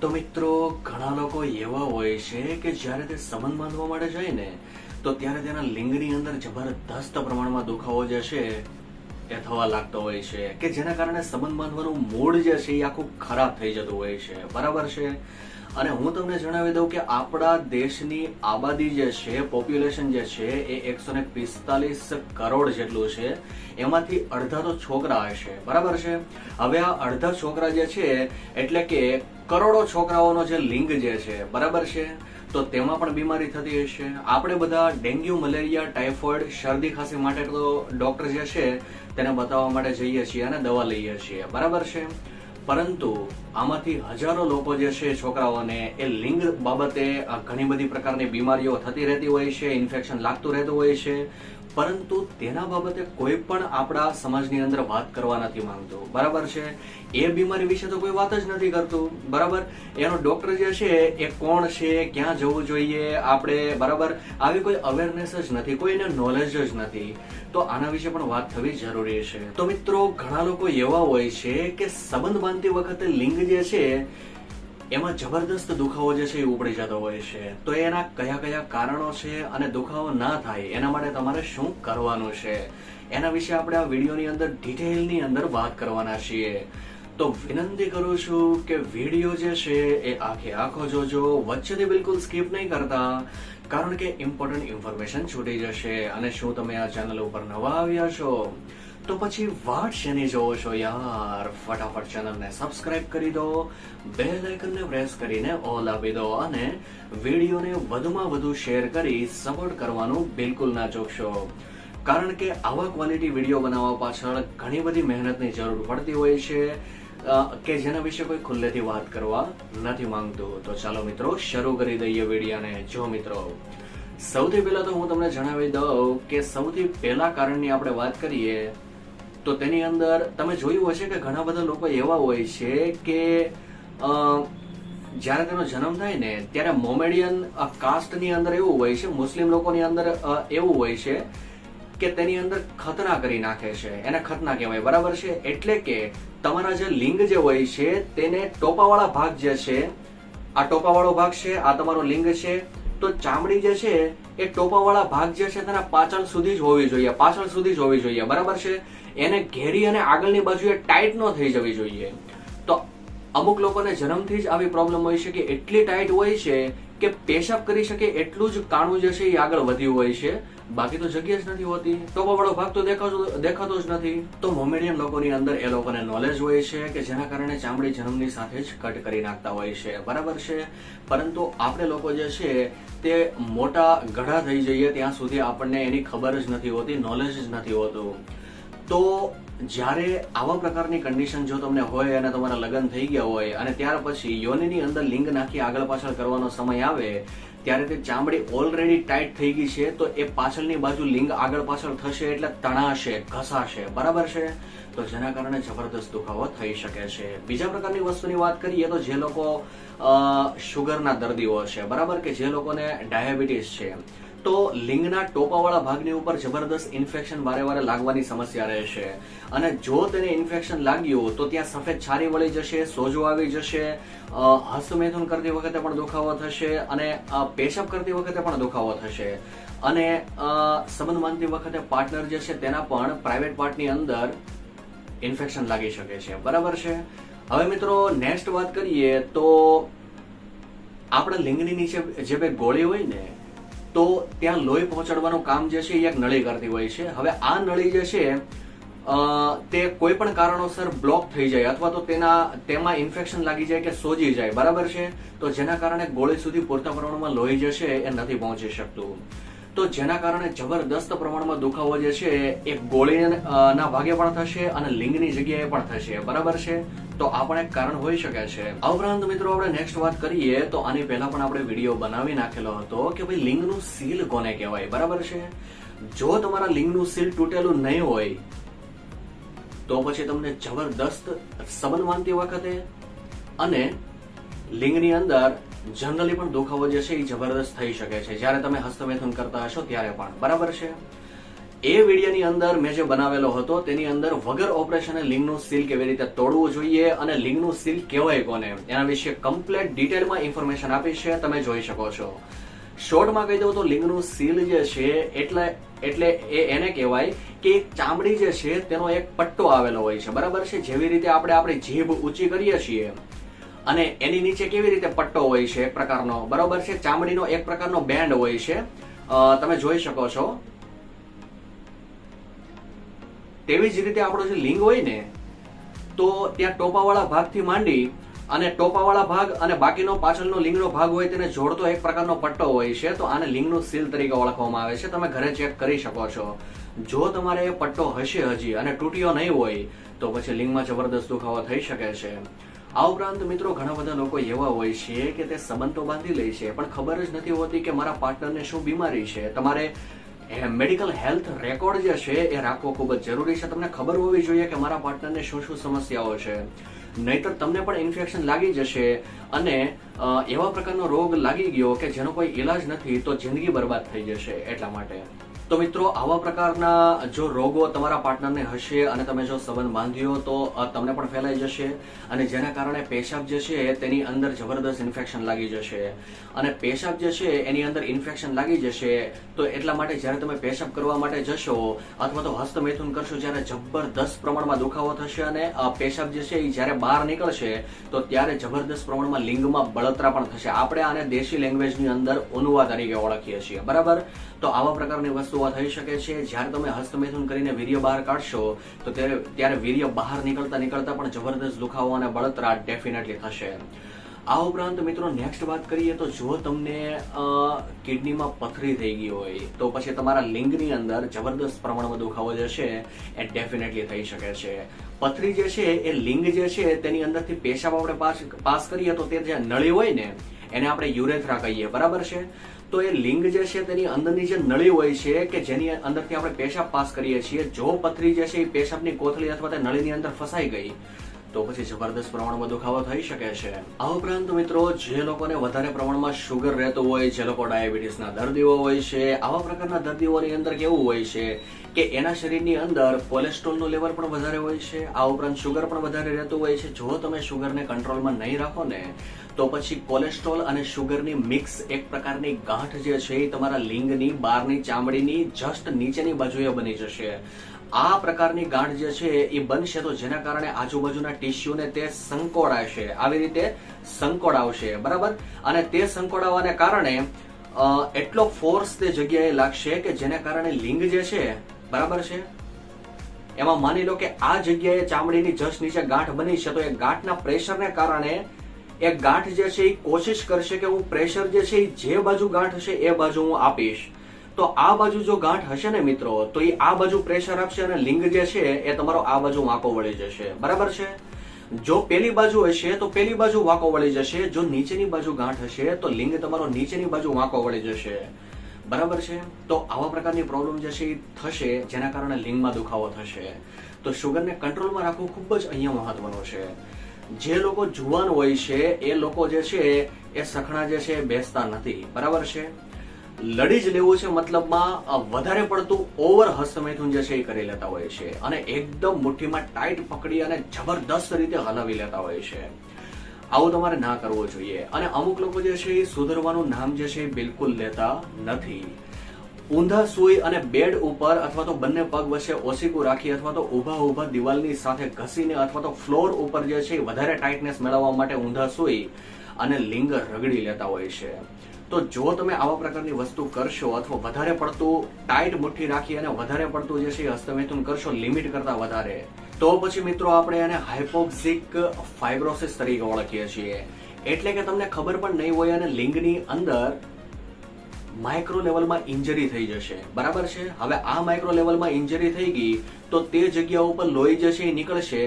તો મિત્રો, ઘણા લોકો એવા હોય છે કે જ્યારે તે સંબંધ બાંધવા માટે જાય ને, તો ત્યારે તેના લિંગની અંદર જબરદસ્ત પ્રમાણમાં દુખાવો જે છે એ થવા લાગતો હોય છે કે જેના કારણે સંબંધ બાંધવાનું મૂડ જે છે એ આખું ખરાબ થઈ જતું હોય છે. બરાબર છે? અને હું તમને જણાવી દઉં કે આપણા દેશની આબાદી જે છે પોપ્યુલેશન જે છે, એ એકસો ને પિસ્તાલીસ કરોડ જેટલું છે. એમાંથી અડધા તો છોકરા હશે બરાબર છે? હવે આ અડધા છોકરા જે છે, એટલે કે કરોડો છોકરાઓનો જે લિંગ જે છે, બરાબર છે? તો તેમાં પણ બીમારી થતી હશે આપણે બધા ડેન્ગ્યુ, મલેરિયા ટાઇફોઇડ શરદી ખાંસી માટે તો ડોક્ટર જે છે, તેને બતાવવા માટે જઈએ છીએ અને દવા લઈએ છીએ. બરાબર છે? પરંતુ આમાંથી હજારો લોકો જે છે છોકરાઓને એ લિંગ બાબતે ઘણી બધી પ્રકારની બીમારીઓ થતી રહેતી હોય છે, ઇન્ફેક્શન લાગતું રહેતું હોય છે. પરંતુ તેના બાબતે કોઈ પણ આપણા સમાજની અંદર વાત કરવા નથી માંગતો. બરાબર છે? એ બીમારી વિશે તો કોઈ વાત જ નથી કરતું. બરાબર? એનો ડોક્ટર જે છે, એ કોણ છે, ક્યાં જવું જોઈએ, આપણે, બરાબર? આવી કોઈ અવેરનેસ જ નથી, કોઈને નોલેજ જ નથી. તો આના વિશે પણ વાત થવી જરૂરી છે. તો મિત્રો, ઘણા લોકો એવા હોય છે કે સંબંધ બાંધતી વખતે લિંગ જે છે એમાં જબરદસ્ત દુખાવો જે છે એ ઉપડી જતો હોય છે. તો એના કયા કયા કારણો છે અને દુખાવો ના થાય, એના માટે તમારે શું કરવાનું છે? એના વિશે આપણે આ વિડીયોની અંદર ડિટેલની અંદર વાત કરવાના છીએ. તો વિનંતી કરું છું કે વીડિયો જે છે એ આખે આખો જોજો. વચ્ચેથી બિલકુલ સ્કીપ નહીં કરતા, કારણ કે ઇમ્પોર્ટન્ટ ઇન્ફોર્મેશન છૂટી જશે અને શું તમે આ ચેનલ ઉપર નવા આવ્યા છો? તો પછી વાટ શેની જોવો છો યાર? ફટાફટ ચેનલને સબસ્ક્રાઇબ કરી દો બેલ આઇકનને પ્રેસ કરીને ઓલ આપી દો અને વિડીયોને વધુમાં વધુ શેર કરી સપોર્ટ કરવાનું બિલકુલ ના ચૂકશો. કારણ કે આવા ક્વોલિટી વીડિયો બનાવવા પાછળ ઘણી બધી મહેનતની જરૂર પડતી હોય છે. કે જેના વિશે કોઈ ખુલ્લેથી વાત કરવા નથી માંગતું. તો ચાલો મિત્રો, શરૂ કરી દઈએ વિડીયોને. જો મિત્રો, સૌથી પહેલા તો હું તમને જણાવી દઉં કે સૌથી પહેલા કારણની આપણે વાત કરીએ તો તેની અંદર તમે જોયું હશે કે ઘણા બધા લોકો એવા હોય છે કે જ્યારે તેનો જન્મ થાય ને, ત્યારે મોમેડિયન કાસ્ટની અંદર એવું હોય છે, મુસ્લિમ લોકોની અંદર એવું હોય છે કે તેની અંદર ખતના કરી નાખે છે. એને ખતના કહેવાય. બરાબર છે? એટલે કે તમારા જે લિંગ જે હોય છે, તેને ટોપાવાળા ભાગ જે છે, આ ટોપાવાળો ભાગ છે, આ તમારો લિંગ છે, તો ચામડી જે છે, એ ટોપાવાળા ભાગ જે છે, તેના પાછળ સુધી જ હોવી જોઈએ. પાછળ સુધી જ હોવી જોઈએ. બરાબર છે? એને ઘેરી અને આગળની બાજુએ ટાઈટ ન થઈ જવી જોઈએ. તો અમુક લોકોને જન્મથી જ આવી પ્રોબ્લેમ હોય છે કે એટલી ટાઈટ હોય છે કે પેશાબ કરી શકે એટલું જ કાણું જે છે એ આગળ વધ્યું હોય છે. બાકી તો જગ્યા જ નથી હોતી. ટોપાવાળો ભાગ તો દેખાતો દેખાતો જ નથી. તો મોમેડિયન લોકોની અંદર એ લોકોને નોલેજ હોય છે કે જેના કારણે ચામડી જન્મની સાથે જ કટ કરી નાખતા હોય છે. બરાબર છે? પરંતુ આપણે લોકો જે છે તે મોટા ગઢા થઈ જઈએ ત્યાં સુધી આપણને એની ખબર જ નથી હોતી નોલેજ જ નથી હોતું. તો જ્યારે આવા પ્રકારની કન્ડિશન જો તમને હોય અને તમારા લગ્ન થઈ ગયા હોય અને ત્યાર પછી યોનિની અંદર લિંગ નાખી આગળ પાછળ કરવાનો સમય આવે, ત્યારે તે ચામડી ઓલરેડી ટાઈટ થઈ ગઈ છે, તો એ પાછળની બાજુ લિંગ આગળ પાછળ થશે એટલે તણાશે, ઘસાશે. બરાબર છે? તો જેના કારણે જબરદસ્ત દુખાવો થઈ શકે છે. બીજા પ્રકારની વસ્તુની વાત કરીએ તો જે લોકો શુગરના દર્દીઓ છે. બરાબર? કે જે લોકોને ડાયાબિટીસ છે. તો લિંગના ટોપાવાળા ભાગની ઉપર જબરદસ્ત ઇન્ફેક્શન વારે વારે લાગવાની સમસ્યા રહેશે અને જો તેને ઇન્ફેક્શન લાગ્યું તો ત્યાં સફેદ છારી વળી જશે, સોજો આવી જશે હસ્તમેથુન કરતી વખતે પણ દુખાવો થશે અને પેશાબ કરતી વખતે પણ દુખાવો થશે. અને સંબંધ બાંધતી વખતે પાર્ટનર જે છે તેના પણ પ્રાઇવેટ પાર્ટની અંદર ઇન્ફેક્શન લાગી શકે છે. બરાબર છે? હવે મિત્રો નેક્સ્ટ વાત કરીએ તો આપણા લિંગની નીચે જે બે ગોળી હોય ને તો ત્યાં લોહી પહોંચાડવાનું કામ જે છે એ એક નળી કરતી હોય છે. હવે આ નળી જે છે તે કોઈ પણ કારણોસર બ્લોક થઈ જાય અથવા તો તેના, તેમાં ઇન્ફેક્શન લાગી જાય કે સોજી જાય. બરાબર છે? તો જેના કારણે ગોળી સુધી પૂરતા પ્રમાણમાં લોહી જે છે એ નથી પહોંચી શકતું. તો જેના કારણે જબરદસ્ત પ્રમાણમાં દુખાવો જે છે એ ગોળી ના ભાગે પણ થશે અને લિંગની જગ્યાએ પણ થશે. બરાબર છે? તો આ પણ એક કારણ હોઈ શકે છે. આ ઉપરાંત મિત્રો આપણે નેક્સ્ટ વાત કરીએ તો આની પહેલા પણ આપણે વીડિયો બનાવી નાખેલો હતો કે ભાઈ લિંગનું સીલ કોને કહેવાય? બરાબર છે? જો તમારા લિંગનું સીલ તૂટેલું નહીં હોય, તો પછી તમને જબરદસ્ત સંબંધ માનતી વખતે અને લિંગની અંદર જનરલી પણ દુખાવો જે છે એ જબરદસ્ત થઈ શકે છે. જ્યારે તમે હસ્તમેથન કરતા હશો ત્યારે પણ. બરાબર છે? એ વિડીયોની અંદર મેં જે બનાવેલો હતો, તેની અંદર વગર ઓપરેશને લિંગનું સીલ કેવી રીતે તોડવું જોઈએ અને લિંગનું સીલ કહેવાય કોને? એના વિશે કમ્પ્લેટ ડિટેલમાં ઇન્ફોર્મેશન આપી છે, તમે જોઈ શકો છો. શોર્ટમાં કહી દઉં તો લિંગનું સીલ જે છે, એટલે એટલે એ એને કહેવાય કે એક ચામડી જે છે, તેનો એક પટ્ટો આવેલો હોય છે. બરાબર છે? જેવી રીતે આપણે આપણી જીભ ઊંચી કરીએ છીએ અને એની નીચે કેવી રીતે પટ્ટો હોય છે, એક પ્રકારનો. બરાબર છે? ચામડીનો એક પ્રકારનો બેન્ડ હોય છે. તમે જોઈ શકો છો. તેવી જ રીતે આપણો જે લિંગ હોય ને, તો ત્યાં ટોપાવાળા ભાગથી માંડી અને ટોપાવાળા ભાગ અને બાકીનો પાછળનો લિંગનો ભાગ હોય તેને જોડતો એક પ્રકારનો પટ્ટો હોય છે, તો આને લિંગનું સીલ તરીકે ઓળખવામાં આવે છે. તમે ઘરે ચેક કરી શકો છો. જો તમારે એ પટ્ટો હશે હજી અને તૂટ્યો નહીં હોય, તો પછી લિંગમાં જબરદસ્ત દુખાવો થઈ શકે છે. આ ઉપરાંત મિત્રો ઘણા બધા લોકો એવા હોય છે કે તે સંબંધો બાંધી લે છે, પણ ખબર જ નથી હોતી કે મારા પાર્ટનરને શું બીમારી છે. તમારે મેડિકલ હેલ્થ રેકોર્ડ જે છે એ રાખવો ખૂબ જ જરૂરી છે. તમને ખબર હોવી જોઈએ કે મારા પાર્ટનરને શું શું સમસ્યાઓ છે. નહીતર તમને પણ ઇન્ફેક્શન લાગી જશે અને એવા પ્રકારનો રોગ લાગી ગયો કે જેનો કોઈ ઈલાજ નથી, તો જિંદગી બરબાદ થઈ જશે એટલા માટે. તો મિત્રો, આવા પ્રકારના જો રોગો તમારા પાર્ટનરને હશે અને તમે જો સંબંધ બાંધ્યો તો તમને પણ ફેલાઈ જશે અને જેના કારણે પેશાબ જે છે તેની અંદર જબરદસ્ત ઇન્ફેક્શન લાગી જશે. અને પેશાબ જે છે એની અંદર ઇન્ફેક્શન લાગી જશે તો એટલા માટે જ્યારે તમે પેશાબ કરવા માટે જશો અથવા તો હસ્તમૈથુન કરશો જ્યારે જબરદસ્ત પ્રમાણમાં દુખાવો થશે અને પેશાબ જે છે એ જ્યારે બહાર નીકળશે તો ત્યારે જબરદસ્ત પ્રમાણમાં લિંગમાં બળતરા પણ થશે. આપણે આને દેશી લેંગ્વેજની અંદર અનુવાદ તરીકે ઓળખીએ છીએ. બરાબર? તો આવા પ્રકારની વસ્તુઓ થઈ શકે છે. જ્યારે તમે હસ્તમૈથુન કરીને વીર્ય બહાર કાઢશો, તો ત્યારે વીર્ય બહાર નીકળતા નીકળતા પણ જબરદસ્ત દુખાવો અને બળતરા ડેફિનેટલી થશે. આ ઉપરાંત મિત્રો નેક્સ્ટ વાત કરીએ તો જો તમને કિડનીમાં પથરી થઈ ગઈ હોય, તો પછી તમારા લિંગની અંદર જબરદસ્ત પ્રમાણમાં દુખાવો જે છે, એ ડેફિનેટલી થઈ શકે છે. પથરી જે છે, એ લિંગ જે છે, તેની અંદરથી પેશાબ આપણે પાસ કરીએ તો તે જે નળી હોય ને, એને આપણે યુરેથ્રા કહીએ. બરાબર છે? તો એ લિંગ જે છે, તેની અંદરની જે નળી હોય છે, કે જેની અંદરથી આપણે પેશાબ પાસ કરીએ છીએ, જો પથરી જે છે, એ પેશાબની કોથળી અથવા તે નળીની અંદર ફસાઈ ગઈ તો પછી જબરદસ્ત પ્રમાણમાં દુખાવો થઈ શકે છે. આ ઉપરાંત મિત્રો, જે લોકોને વધારે પ્રમાણમાં શુગર રહેતું હોય, જે લોકો ડાયાબિટીસના દર્દીઓ હોય છે, આવા પ્રકારના દર્દીઓની અંદર કેવું હોય છે કે એના શરીરની અંદર કોલેસ્ટ્રોલનું લેવલ પણ વધારે હોય છે, આ ઉપરાંત શુગર પણ વધારે રહેતું હોય છે. જો તમે શુગરને કંટ્રોલમાં નહીં રાખો ને, તો પછી કોલેસ્ટ્રોલ અને શુગરની મિક્સ એક પ્રકારની ગાંઠ જે છે એ તમારા લિંગની બહારની ચામડીની જસ્ટ નીચેની બાજુએ બની જશે. આ પ્રકારની ગાંઠ જે છે એ બનશે તો જેના કારણે આજુબાજુના ટિશ્યુને તે સંકોડાશે. આવી રીતે સંકોડાવશે. બરાબર? અને તે સંકોડાવાને કારણે એટલો ફોર્સ તે જગ્યાએ લાગશે કે જેને કારણે લિંગ જે છે, બરાબર છે? એમાં માની લો કે આ જગ્યાએ ચામડીની જસ નીચે ગાંઠ બની છે તો એ ગાંઠના પ્રેશરને કારણે એ ગાંઠ જે છે એ કોશિશ કરશે કે હું પ્રેશર જે છે એ જે બાજુ ગાંઠ છે એ બાજુ હું આપીશ. તો આ બાજુ જો ગાંઠ હશે ને મિત્રો, તો એ આ બાજુ પ્રેશર આપશે અને લિંગ જે છે એ તમારો આ બાજુ વાંકો વળી જશે. બરાબર છે? જો પેલી બાજુ હશે, તો પેલી બાજુ વાંકો વળી જશે. જો નીચેની બાજુ ગાંઠ હશે, તો લિંગ તમારો નીચેની બાજુ વાંકો વળી જશે. બરાબર છે? તો આવા પ્રકારની પ્રોબ્લેમ જે છે એ થશે, જેના કારણે લિંગમાં દુખાવો થશે. તો શુગરને કંટ્રોલમાં રાખવું ખૂબ જ અહીંયા મહત્વનું છે. જે લોકો જુવાન હોય છે, એ લોકો જે છે એ સખણા જે છે બેસતા નથી. બરાબર છે? લડી જ લેવું છે મતલબમાં વધારે પડતું ઓવર હસ્તમૈથુન જે છે એ કરી લેતા હોય છે અને એકદમ મુઠ્ઠીમાં ટાઈટ પકડી અને જબરદસ્ત રીતે હલાવી લેતા હોય છે. આવું તમારે ના કરવું જોઈએ. અને અમુક લોકો જે છે એ સુધરવાનું નામ જે છે એ બિલકુલ લેતા નથી. ઊંધા સુઈ અને બેડ ઉપર અથવા તો બંને પગ વચ્ચે ઓસીકું રાખી અથવા તો ઊભા ઊભા દિવાલની સાથે ઘસીને અથવા તો ફ્લોર ઉપર જે છે વધારે ટાઇટનેસ મેળવવા માટે ઊંધા સુઈ અને લિંગ રગડી લેતા હોય છે. તો જો તમે આવા પ્રકારની વસ્તુ કરશો અથવા વધારે પડતું ટાઈટ મુઠ્ઠી રાખી અને વધારે પડતું જે છે હસ્તમેથુન કરશો, લિમિટ કરતા વધારે. તો પછી મિત્રો આપણે એને હાઇપોક્સિક ફાઇબ્રોસિસ તરીકે ઓળખીએ છીએ. એટલે કે તમને ખબર પણ નહીં હોય અને લિંગની અંદર માઇક્રો લેવલમાં ઇન્જરી થઈ જશે. બરાબર છે? હવે આ માઇક્રો લેવલમાં ઇન્જરી થઈ ગઈ, તો તે જગ્યા ઉપર લોહી જે છે એ નીકળશે.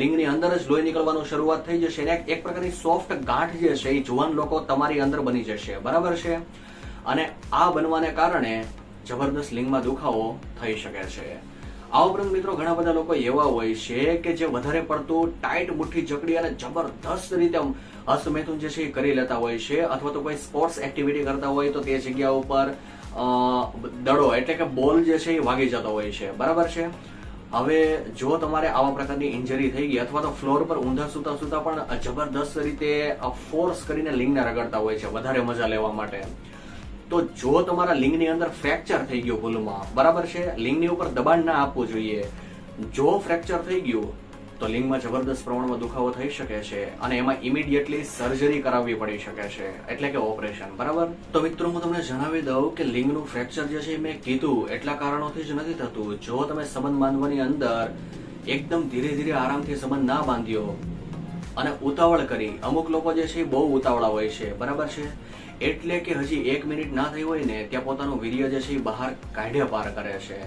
લિંગની અંદર જ લોહી નીકળવાનું શરૂઆત થઈ જશે અને એક પ્રકારની સોફ્ટ ગાંઠ જે છે એ જુવાન લોકો તમારી અંદર બની જશે. બરાબર છે? અને આ બનવાને કારણે જબરદસ્ત લિંગમાં દુખાવો થઈ શકે છે. આ ઉપરાંત મિત્રો ઘણા બધા લોકો એવા હોય છે કે જે વધારે પડતું ટાઈટ મુઠ્ઠી જકડી અને જબરદસ્ત રીતે આમ હસ્તમૈથુન જે છે એ કરી લેતા હોય છે, અથવા તો કોઈ સ્પોર્ટ્સ એક્ટિવિટી કરતા હોય તો તે જગ્યા ઉપર દડો એટલે કે બોલ જે છે એ વાગી જતો હોય છે. બરાબર છે? હવે જો તમારે આવા પ્રકારની ઇન્જરી થઈ ગઈ અથવા તો ફ્લોર પર ઊંધા સુતા સુતા પણ જબરદસ્ત રીતે ફોર્સ કરીને લિંગને રગડતા હોય છે, વધારે મજા લેવા માટે. તો જો તમારા લિંગની અંદર ફ્રેક્ચર થઈ ગયું ભૂલમાં, બરાબર છે? લિંગની ઉપર દબાણ ના આપવું જોઈએ. જો ફ્રેક્ચર થઈ ગયું તો લિંગમાં જબરદસ્ત પ્રમાણમાં દુખાવો થઈ શકે છે અને એમાં ઇમિડિયેટલી સર્જરી કરાવવી પડી શકે છે, એટલે કે ઓપરેશન બરાબર? તો મિત્રો, હું તમને જણાવી દઉં કે લિંગનું ફ્રેક્ચર જે છે મેં કીધું, એટલા કારણોથી જ નથી થતું. જો તમે સંબંધ બાંધવાની અંદર એકદમ ધીરે ધીરે આરામથી સંબંધ ના બાંધ્યો અને ઉતાવળ કરી, અમુક લોકો જે છે બહુ ઉતાવળા હોય છે, બરાબર છે? એટલે કે હજી એક મિનિટ ના થઈ હોય ને, ત્યાં પોતાનું વીર્ય જે છે એ બહાર કાઢ્યા પાર કરે છે.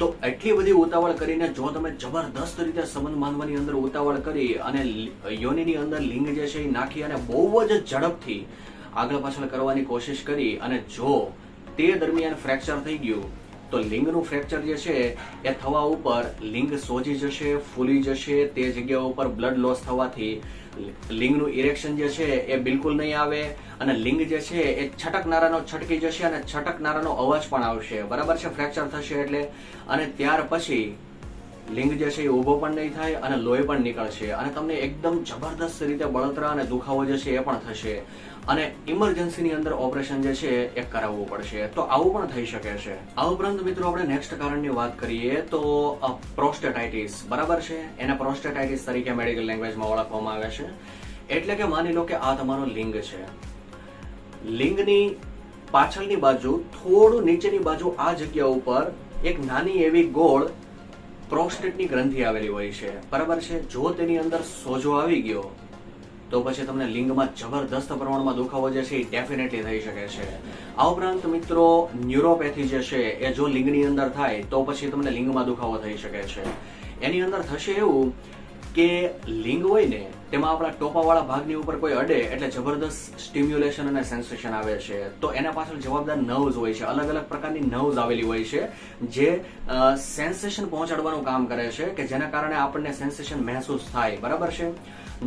તો એટલી બધી ઉતાવળ કરીને જો તમે જબરદસ્ત રીતે સંબંધ બાંધવાની અંદર ઉતાવળ કરી અને યોનિની અંદર લિંગ જે છે એ નાખી અને બહુ જ ઝડપથી આગળ પાછળ કરવાની કોશિશ કરી અને જો તે દરમિયાન ફ્રેક્ચર થઈ ગયું, તો લિંગનું ફ્રેક્ચર જે છે એ થવા ઉપર લિંગ સોજી જશે, ફૂલી જશે, તે જગ્યા ઉપર બ્લડ લોસ થવાથી લિંગનું ઇરેક્શન જે છે એ બિલકુલ નહીં આવે અને લિંગ જે છે એ છટકનારાનો છટકી જશે અને છટકનારાનો અવાજ પણ આવશે. બરાબર છે? ફ્રેક્ચર થશે એટલે. અને ત્યાર પછી લિંગ જે છે એ ઊભો પણ નહીં થાય અને લોહી પણ નીકળશે. અને તમને એકદમ જબરદસ્ત રીતે બળતરા અને દુખાવો જે છે એ પણ થશે. અને ઇમરજન્સીની અંદર ઓપરેશન જે છે એ કરાવવું પડશે. તો આવું પણ થઈ શકે છે. આ ઉપરાંત મિત્રો આપણે નેક્સ્ટ કારણની વાત કરીએ તો પ્રોસ્ટેટાઇટિસ બરાબર છે? એને પ્રોસ્ટેટાઇટિસ તરીકે મેડિકલ લેંગ્વેજમાં ઓળખવામાં આવે છે. એટલે કે માની લો કે આ તમારો લિંગ છે. લિંગની પાછળની બાજુ, થોડું નીચેની બાજુ, આ જગ્યા ઉપર એક નાની એવી ગોળ પ્રોસ્ટેટની ગ્રંથિ આવેલી હોય છે. બરાબર છે? જો તેની અંદર સોજો આવી ગયો, તો પછી તમને લિંગમાં જબરદસ્ત પ્રમાણમાં દુખાવો જે છે એ ડેફિનેટલી થઈ શકે છે. આ ઉપરાંત મિત્રો, ન્યુરોપેથી જે છે એ જો લિંગની અંદર થાય, તો પછી તમને લિંગમાં દુખાવો થઈ શકે છે. એની અંદર થશે એવું કે લિંગ હોય ને, તેમાં આપણા ટોપાવાળા ભાગની ઉપર કોઈ અડે, એટલે જબરદસ્ત સ્ટિમ્યુલેશન અને સેન્સેશન આવે છે. તો એના પાછળ જવાબદાર નર્વ્સ હોય છે. અલગ અલગ પ્રકારની નર્વ્સ આવેલી હોય છે, જે સેન્સેશન પહોંચાડવાનું કામ કરે છે, કે જેના કારણે આપણને સેન્સેશન મહેસૂસ થાય. બરાબર છે?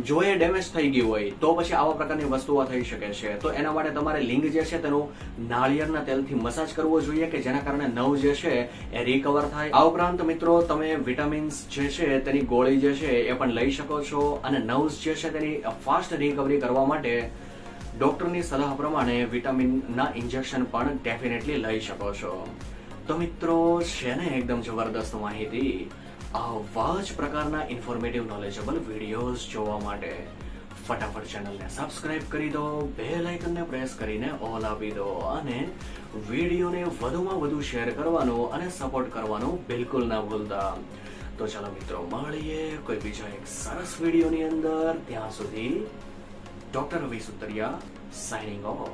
જો એ ડેમેજ થઈ ગયું હોય, તો પછી આવા પ્રકારની વસ્તુઓ થઈ શકે છે. તો એના માટે તમારે લિંગ જે છે તેનું નાળિયેરના તેલથી મસાજ કરવો જોઈએ કે જેના કારણે નવ જે છે એ રિકવર થાય. આ ઉપરાંત મિત્રો, તમે વિટામિન્સ જે છે તેની ગોળી જે છે એ પણ લઈ શકો છો અને નવ્સ જે છે તેની ફાસ્ટ રિકવરી કરવા માટે ડોક્ટરની સલાહ પ્રમાણે વિટામિનના ઇન્જેક્શન પણ ડેફિનેટલી લઈ શકો છો. તો મિત્રો, છે ને એકદમ જબરદસ્ત માહિતી. આવા જ પ્રકારના ઇન્ફોર્મેટિવ નોલેજેબલ વિડીયોઝ જોવા માટે ફટાફટ ચેનલને સબસ્ક્રાઇબ કરી દો બેલ આઇકનને પ્રેસ કરીને ઓલ આપી દો અને વિડીયોને વધુમાં વધુ શેર કરવાનું અને સપોર્ટ કરવાનું બિલકુલ ના ભૂલતા. તો ચાલો મિત્રો, મળીએ કોઈ બીજા એક સરસ વિડીયોની અંદર. ત્યાં સુધી doctor Ravi Sutariya signing off